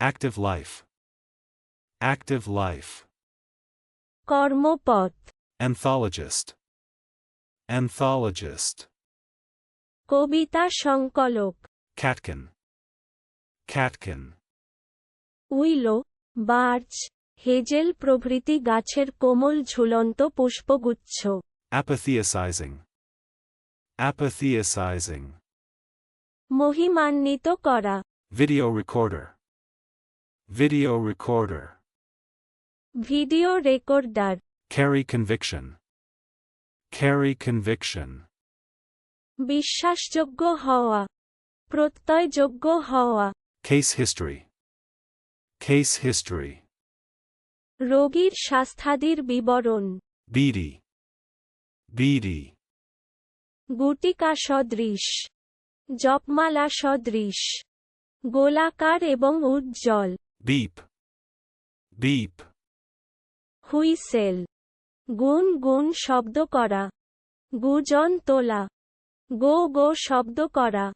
Active life. Active life. কর্মপথ Anthologist. Anthologist. কবিতা সংকলক Catkin. Catkin. Willow birch hazel প্রভৃতি গাছের কোমল ঝুলন্ত পুষ্পগুচ্ছ Apatheosizing. Apatheosizing. মহিমান্বিত করা Video recorder. Video recorder. Video recorder Carry conviction. Carry conviction. বিশ্বাসযোগ্য হওয়া প্রত্যয়যোগ্য হওয়া Case history. Case history. রোগীর স্বাস্থ্যাদির বিবরণ Beady. Beady. গুটিকা সদৃশ জপমালা সদৃশ গোলাকার এবং উজ্জ্বল Beep. Beep. হুইসেল। গুন গুন শব্দ করা। গুজন তোলা। গো গো শব্দ করা।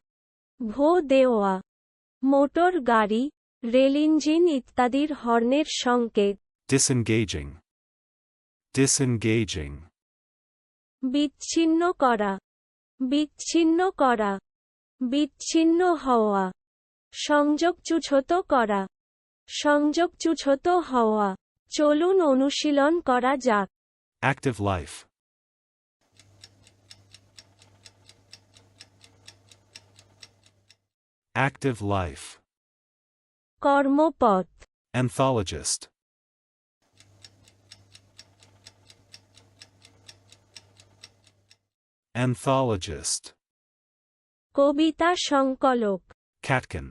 ভো দেওয়া। মোটর গাড়ি রেল ইঞ্জিন ইত্যাদির হর্নের সংকেত। Disengaging. Disengaging. বিচ্ছিন্ন করা। বিচ্ছিন্ন করা। বিচ্ছিন্ন হওয়া। সংযোগ সংযোগচ্যুত করা। সংযোগ চুছত হওয়া। চলুন অনুশীলন করা যাক। অ্যাক্টিভ লাইফ অ্যাক্টিভ লাইফ কর্মপথ। অ্যান্থলজিস্ট অ্যান্থলজিস্ট কবিতা সংকলক। Catkin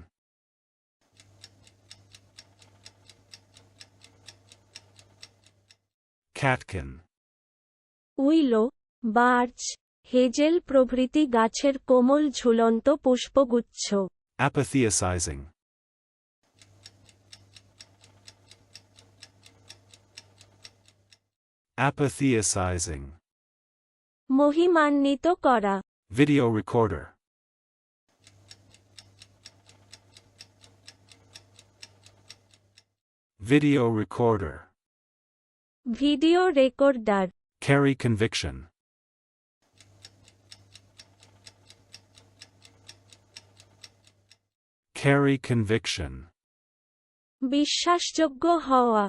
Catkin. Willow birch hazel প্রভৃতি গাছের কোমল ঝুলন্ত পুষ্পগুচ্ছ Apatheosizing. Apatheosizing. মহিমান্বিত করা Video recorder. Video recorder. Video recorder Carry conviction. Carry conviction. বিশ্বাসযোগ্য হওয়া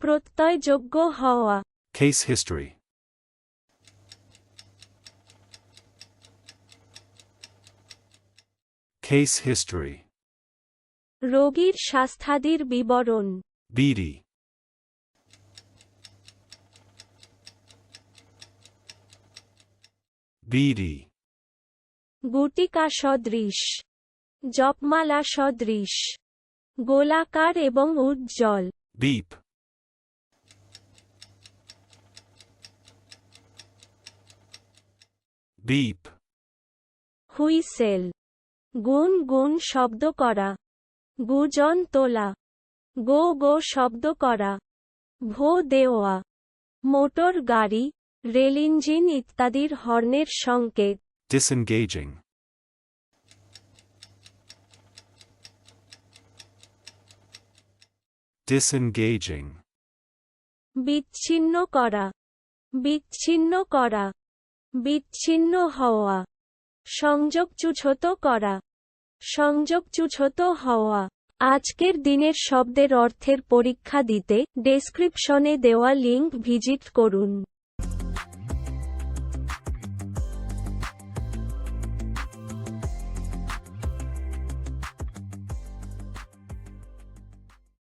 প্রত্যয়যোগ্য হওয়া Case history. Case history. রোগীর স্বাস্থ্যাদির বিবরণ Beady. Beady. গুটিকা সদৃশ। জপমালা সদৃশ। গোলাকার এবং উজ্জ্বল। Beep. Beep. হুইসেল। গুন গুন শব্দ করা। গুজন তোলা। গো গো শব্দ করা। ভো দেওয়া। মোটর গাড়ি। রেল ইঞ্জিন ইত্যাদির হর্নের সংকেত। Disengaging. Disengaging. বিচ্ছিন্ন করা। বিচ্ছিন্ন করা। বিচ্ছিন্ন হওয়া। সংযোগচ্যুত করা। সংযোগচ্যুত হওয়া। আজকের দিনের শব্দের অর্থের পরীক্ষা দিতে ডেসক্রিপশনে দেওয়া লিংক ভিজিট করুন।